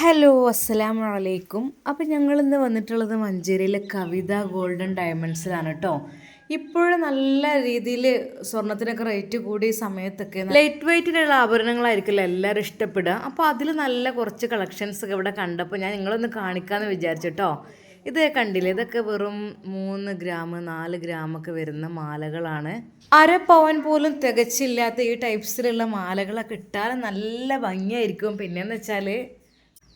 Hello അസ്സലാം വലൈക്കും അപ്പം ഞങ്ങളിന്ന് വന്നിട്ടുള്ളത് മഞ്ചേരിയിലെ കവിത ഗോൾഡൻ ഡയമണ്ട്സിലാണ് കേട്ടോ ഇപ്പോഴും നല്ല രീതിയിൽ സ്വർണത്തിനൊക്കെ റേറ്റ് കൂടിയ സമയത്തൊക്കെ ലൈറ്റ് വെയ്റ്റിലുള്ള ആഭരണങ്ങളായിരിക്കില്ല എല്ലാവരും ഇഷ്ടപ്പെടുക. അപ്പോൾ അതിൽ നല്ല കുറച്ച് കളക്ഷൻസ് ഒക്കെ ഇവിടെ കണ്ടപ്പോൾ ഞാൻ നിങ്ങളൊന്ന് കാണിക്കാമെന്ന് വിചാരിച്ചിട്ടോ ഇത് കണ്ടില്ലേ? ഇതൊക്കെ വെറും മൂന്ന് ഗ്രാം നാല് ഗ്രാം ഒക്കെ വരുന്ന മാലകളാണ്. അര പവൻ പോലും തികച്ചില്ലാത്ത ഈ ടൈപ്സിലുള്ള മാലകളൊക്കെ ഇട്ടാൽ നല്ല ഭംഗിയായിരിക്കും. പിന്നെന്ന് വെച്ചാൽ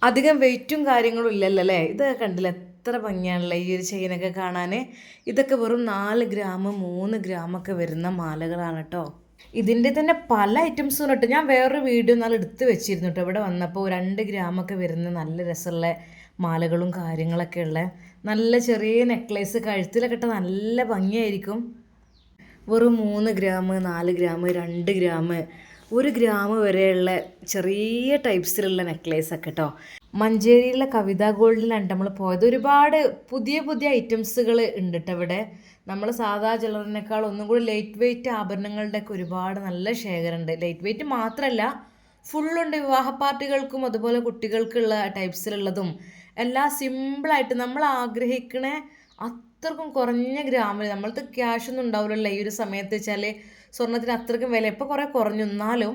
അധികം വെയിറ്റും കാര്യങ്ങളും ഇല്ലല്ലോ അല്ലേ? ഇതൊക്കെ കണ്ടില്ല? എത്ര ഭംഗിയാണല്ലേ ഈ ഒരു ചെയിനൊക്കെ കാണാൻ ഇതൊക്കെ വെറും നാല് ഗ്രാം മൂന്ന് ഗ്രാമൊക്കെ വരുന്ന മാലകളാണ് കേട്ടോ. ഇതിന്റെ തന്നെ പല ഐറ്റംസും കേട്ടോ ഞാൻ വേറൊരു വീഡിയോ നാളെ എടുത്ത് വെച്ചിരുന്നു കേട്ടോ. ഇവിടെ വന്നപ്പോൾ രണ്ട് ഗ്രാമൊക്കെ വരുന്ന നല്ല രസമുള്ള മാലകളും കാര്യങ്ങളൊക്കെ ഉള്ള നല്ല ചെറിയ നെക്ലേസ് കഴുത്തിലൊക്കെ ഇട്ടാൽ നല്ല ഭംഗിയായിരിക്കും. വെറും മൂന്ന് ഗ്രാം നാല് ഗ്രാം രണ്ട് ഗ്രാം ഒരു ഗ്രാം വരെയുള്ള ചെറിയ ടൈപ്സിലുള്ള നെക്ലേസ് ഒക്കെ കേട്ടോ മഞ്ചേരിയിലെ കവിത ഗോൾഡിലാണ് നമ്മൾ പോയത് ഒരുപാട് പുതിയ പുതിയ ഐറ്റംസുകൾ ഉണ്ട് കേട്ടോ ഇവിടെ നമ്മൾ സാധാ ചിലറിനേക്കാൾ ഒന്നും കൂടി ലൈറ്റ് വെയ്റ്റ് ആഭരണങ്ങളുടെ ഒക്കെ ഒരുപാട് നല്ല ശേഖരമുണ്ട് ലൈറ്റ് വെയ്റ്റ് മാത്രമല്ല ഫുള്ളുണ്ട് വിവാഹ പാർട്ടികൾക്കും അതുപോലെ കുട്ടികൾക്കുള്ള ടൈപ്സിലുള്ളതും എല്ലാം സിമ്പിളായിട്ട് നമ്മൾ ആഗ്രഹിക്കണ അത്രക്കും കുറഞ്ഞ ഗ്രാമിൽ നമ്മൾക്ക് ക്യാഷ് ഒന്നും ഉണ്ടാവില്ലല്ലോ ഈ ഒരു സമയത്ത് വെച്ചാൽ സ്വർണത്തിന് അത്രയ്ക്കും വില ഇപ്പോൾ കുറേ കുറഞ്ഞു. എന്നാലും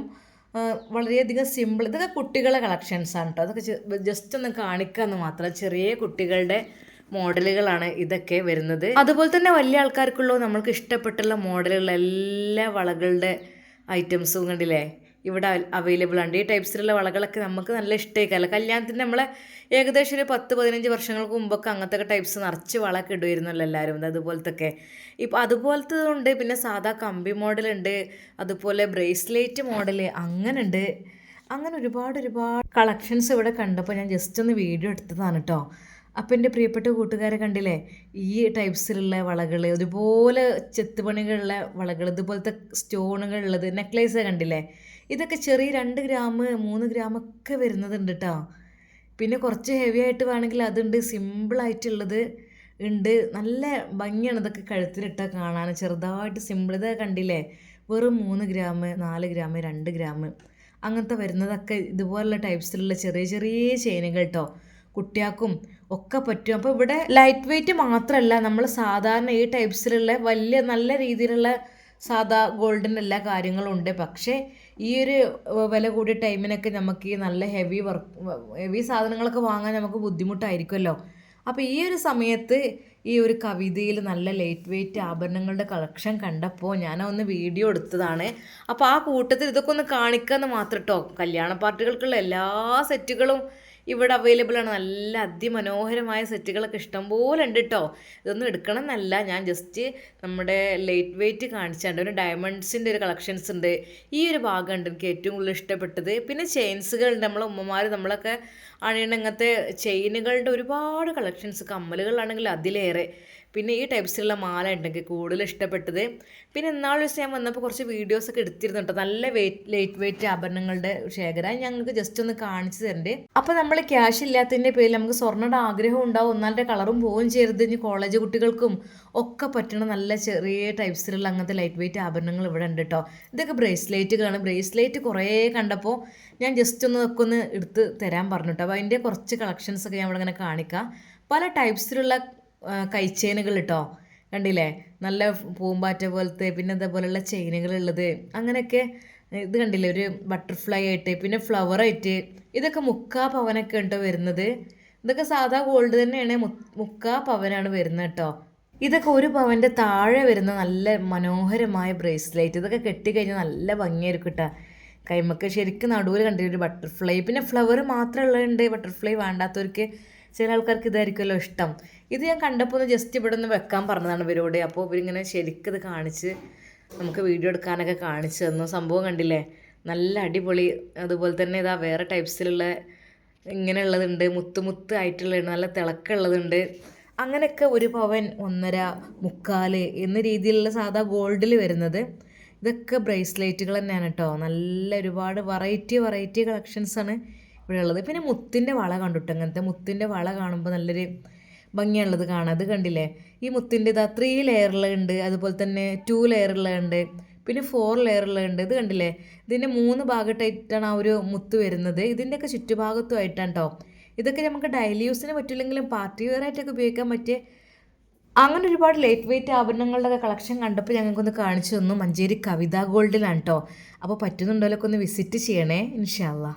വളരെയധികം സിമ്പിൾ ഇതൊക്കെ കുട്ടികളെ കളക്ഷൻസ് ആണ് കേട്ടോ അതൊക്കെ ജസ്റ്റ് ഒന്ന് കാണിക്കാന്ന് മാത്രം. ചെറിയ കുട്ടികളുടെ മോഡലുകളാണ് ഇതൊക്കെ വരുന്നത്. അതുപോലെ തന്നെ വലിയ ആൾക്കാർക്കുള്ള നമ്മൾക്ക് ഇഷ്ടപ്പെട്ടുള്ള മോഡലുകൾ എല്ലാ വളകളുടെ ഐറ്റംസും കണ്ടില്ലേ? ഇവിടെ അവൈലബിൾ ആണ്. ഈ ടൈപ്സിലുള്ള വളകളൊക്കെ നമുക്ക് നല്ല ഇഷ്ടമായിക്കല്ല കല്യാണത്തിന് നമ്മളെ ഏകദേശം ഒരു പത്ത് പതിനഞ്ച് വർഷങ്ങൾക്ക് മുമ്പൊക്കെ അങ്ങനത്തെ ടൈപ്സ് നിറച്ച് വളമൊക്കെ ഇടുമായിരുന്നല്ലോ എല്ലാവരും. അതുപോലത്തെ ഒക്കെ ഇപ്പോൾ അതുപോലത്തെ ഉണ്ട് പിന്നെ സാധാ കമ്പി മോഡലുണ്ട്. അതുപോലെ ബ്രേസ്ലെറ്റ് മോഡൽ അങ്ങനെ ഉണ്ട് അങ്ങനെ ഒരുപാട് ഒരുപാട് കളക്ഷൻസ് ഇവിടെ കണ്ടപ്പോൾ ഞാൻ ജസ്റ്റ് ഒന്ന് വീഡിയോ എടുത്തതാണ് കേട്ടോ അപ്പം എന്റെ പ്രിയപ്പെട്ട കൂട്ടുകാരെ കണ്ടില്ലേ? ഈ ടൈപ്സിലുള്ള വളകൾ ഇതുപോലെ ചെത്തുപണികളുള്ള വളകൾ ഇതുപോലത്തെ സ്റ്റോണുകളുള്ളത് നെക്ലേസ് കണ്ടില്ലേ? ഇതൊക്കെ ചെറിയ രണ്ട് ഗ്രാം മൂന്ന് ഗ്രാം ഒക്കെ വരുന്നതുണ്ട് കേട്ടോ പിന്നെ കുറച്ച് ഹെവി ആയിട്ട് വേണമെങ്കിൽ അതുണ്ട് സിമ്പിളായിട്ടുള്ളത് ഉണ്ട്. നല്ല ഭംഗിയാണ് ഇതൊക്കെ കഴുത്തിലിട്ടാൽ കാണാൻ. ചെറുതായിട്ട് സിമ്പിൾ ഇത് കണ്ടില്ലേ? വെറും മൂന്ന് ഗ്രാം നാല് ഗ്രാം രണ്ട് ഗ്രാം അങ്ങനത്തെ വരുന്നതൊക്കെ ഇതുപോലുള്ള ടൈപ്സിലുള്ള ചെറിയ ചെറിയ ചെയിനുകൾ കേട്ടോ കുട്ടിയാക്കും ഒക്കെ പറ്റും. അപ്പോൾ ഇവിടെ ലൈറ്റ് വെയിറ്റ് മാത്രമല്ല നമ്മൾ സാധാരണ ഈ ടൈപ്സിലുള്ള വലിയ നല്ല രീതിയിലുള്ള സാധാ ഗോൾഡൻ എല്ലാ കാര്യങ്ങളും ഉണ്ട് പക്ഷേ ഈ ഒരു വില കൂടിയ ടൈമിനൊക്കെ നമുക്ക് ഈ നല്ല ഹെവി വർക്ക് ഹെവി സാധനങ്ങളൊക്കെ വാങ്ങാൻ നമുക്ക് ബുദ്ധിമുട്ടായിരിക്കുമല്ലോ. അപ്പോൾ ഈ ഒരു സമയത്ത് ഈ ഒരു കവിതയിൽ നല്ല ലൈറ്റ് വെയിറ്റ് ആഭരണങ്ങളുടെ കളക്ഷൻ കണ്ടപ്പോൾ ഞാൻ ഒന്ന് വീഡിയോ എടുത്തതാണ്. അപ്പോൾ ആ കൂട്ടത്തിൽ ഇതൊക്കെ ഒന്ന് കാണിക്കാമെന്ന് മാത്രം കേട്ടോ കല്യാണ പാർട്ടികൾക്കുള്ള എല്ലാ സെറ്റുകളും ഇവിടെ അവൈലബിൾ ആണ്. നല്ല അതിമനോഹരമായ സെറ്റുകളൊക്കെ ഇഷ്ടംപോലെ ഉണ്ട് കേട്ടോ ഇതൊന്നും എടുക്കണം എന്നല്ല ഞാൻ ജസ്റ്റ് നമ്മുടെ ലൈറ്റ് വെയിറ്റ് കാണിച്ചാണ്ട് ഒരു ഡയമണ്ട്സിന്റെ ഒരു കളക്ഷൻസ് ഉണ്ട്. ഈ ഒരു ഭാഗമുണ്ട് എനിക്ക് ഏറ്റവും കൂടുതൽ ഇഷ്ടപ്പെട്ടത്. പിന്നെ ചെയിൻസുകൾ ഉണ്ട്. നമ്മളെ ഉമ്മമാർ നമ്മളൊക്കെ അണിയണ ഇങ്ങനത്തെ ചെയിനുകളുടെ ഒരുപാട് കളക്ഷൻസ് കമ്മലുകളാണെങ്കിൽ അതിലേറെ. പിന്നെ ഈ ടൈപ്സിലുള്ള മാല ഉണ്ടെങ്കിൽ കൂടുതൽ ഇഷ്ടപ്പെട്ടത്. പിന്നെ ഇന്നാളൊരു ദിവസം ഞാൻ വന്നപ്പോൾ കുറച്ച് വീഡിയോസ് ഒക്കെ കേട്ടോ. നല്ല വെയിറ്റ് ലൈറ്റ് വെയിറ്റ് ആഭരണങ്ങളുടെ ശേഖരം. ഞങ്ങൾക്ക് ജസ്റ്റ് ഒന്ന് കാണിച്ചു തരണ്ടേ. അപ്പോൾ നമ്മൾ ക്യാഷ് ഇല്ലാത്തതിന്റെ പേരിൽ നമുക്ക് സ്വർണയുടെ ആഗ്രഹം ഉണ്ടാവും. ഒന്നാളുടെ കളറും പോവുകയും ചെയ്യരുത്. ഇനി കോളേജ് കുട്ടികൾക്കും ഒക്കെ പറ്റുന്ന നല്ല ചെറിയ ടൈപ്സിലുള്ള അങ്ങനത്തെ ലൈറ്റ് വെയിറ്റ് ആഭരണങ്ങൾ ഇവിടെ ഉണ്ട് കേട്ടോ ഇതൊക്കെ ബ്രേസ്ലെറ്റുകളാണ് ബ്രേസ്ലെറ്റ് കുറേ കണ്ടപ്പോൾ ഞാൻ ജസ്റ്റ് ഒന്ന് ഒക്കെ ഒന്ന് എടുത്ത് തരാൻ പറഞ്ഞു കേട്ടോ അപ്പോൾ അതിന്റെ കുറച്ച് കളക്ഷൻസ് ഒക്കെ ഞാൻ ഇങ്ങനെ കാണിക്കാം. പല ടൈപ്സിലുള്ള കൈച്ചെയിനുകൾ കേട്ടോ കണ്ടില്ലേ? നല്ല പൂമ്പാറ്റ പോലത്തെ പിന്നെ അതേപോലെയുള്ള ചെയിനുകളുള്ളത് അങ്ങനെയൊക്കെ ഇത് കണ്ടില്ലേ? ഒരു ബട്ടർഫ്ലൈ ആയിട്ട് പിന്നെ ഫ്ലവർ ആയിട്ട്. ഇതൊക്കെ മുക്കാ പവനൊക്കെ ഉണ്ടോ വരുന്നത്. ഇതൊക്കെ സാധാ ഗോൾഡ് തന്നെയാണ്. മുക്കാ പവനാണ് വരുന്നത് കേട്ടോ ഇതൊക്കെ ഒരു പവന്റെ താഴെ വരുന്ന നല്ല മനോഹരമായ ബ്രേസ്ലെറ്റ്. ഇതൊക്കെ കെട്ടിക്കഴിഞ്ഞാൽ നല്ല ഭംഗിയായിരിക്കും കേട്ടോ കൈമക്ക് ശരിക്കും നടുവിൽ കണ്ടിട്ട് ഒരു ബട്ടർഫ്ലൈ. പിന്നെ ഫ്ലവർ മാത്രമേ ഉള്ളതുണ്ട് ബട്ടർഫ്ലൈ വേണ്ടാത്തവർക്ക് ചില ആൾക്കാർക്ക് ഇതായിരിക്കുമല്ലോ ഇഷ്ടം. ഇത് ഞാൻ കണ്ടപ്പോൾ ഒന്ന് ജസ്റ്റ് ഇവിടെ ഒന്ന് വെക്കാൻ പറഞ്ഞതാണ് ഇവരോട്. അപ്പോൾ ഇവരിങ്ങനെ ശരിക്കും ഇത് കാണിച്ച് നമുക്ക് വീഡിയോ എടുക്കാനൊക്കെ കാണിച്ചു തന്നു. സംഭവം കണ്ടില്ലേ? നല്ല അടിപൊളി. അതുപോലെ തന്നെ ഇതാ വേറെ ടൈപ്സിലുള്ള ഇങ്ങനെയുള്ളതുണ്ട്. മുത്ത് മുത്ത് ആയിട്ടുള്ളതുണ്ട് നല്ല തിളക്കമുള്ളതുണ്ട്. അങ്ങനെയൊക്കെ ഒരു പവൻ ഒന്നര മുക്കാൽ എന്ന രീതിയിലുള്ള സാധാ ഗോൾഡിൽ വരുന്നത്. ഇതൊക്കെ ബ്രേസ്ലെറ്റുകൾ തന്നെയാണ് കേട്ടോ നല്ല ഒരുപാട് വെറൈറ്റി വെറൈറ്റി കളക്ഷൻസാണ് ഇവിടെ ഉള്ളത്. പിന്നെ മുത്തിന്റെ വള കണ്ടിട്ട്? അങ്ങനത്തെ മുത്തിന്റെ വള കാണുമ്പോൾ നല്ലൊരു ഭംഗിയുള്ളത് കാണാം അത് കണ്ടില്ലേ? ഈ മുത്തിന്റെ ഇതാ ത്രീ ലെയറിലുണ്ട് അതുപോലെ തന്നെ ടു ലെയറിലുണ്ട് പിന്നെ ഫോർ ലെയറിലുണ്ട് ഇത് കണ്ടില്ലേ? ഇതിന്റെ മൂന്ന് ഭാഗത്തായിട്ടാണ് ആ ഒരു മുത്ത് വരുന്നത്. ഇതിന്റെയൊക്കെ ചുറ്റുഭാഗത്തുമായിട്ടാണ് കേട്ടോ ഇതൊക്കെ നമുക്ക് ഡെയിലി യൂസിന് പറ്റില്ലെങ്കിലും പാർട്ടി വെയർ ആയിട്ടൊക്കെ ഉപയോഗിക്കാൻ പറ്റിയ അങ്ങനെ ഒരുപാട് ലൈറ്റ് വെയിറ്റ് ആഭരണങ്ങളുടെ കളക്ഷൻ കണ്ടപ്പോൾ ഞങ്ങൾക്കൊന്ന് കാണിച്ചു തന്നു. മഞ്ചേരി കവിത ഗോൾഡിലാണ് കേട്ടോ അപ്പോൾ പറ്റുന്നുണ്ടോലൊക്കെ ഒന്ന് വിസിറ്റ് ചെയ്യണേ ഇൻഷാല്ലാ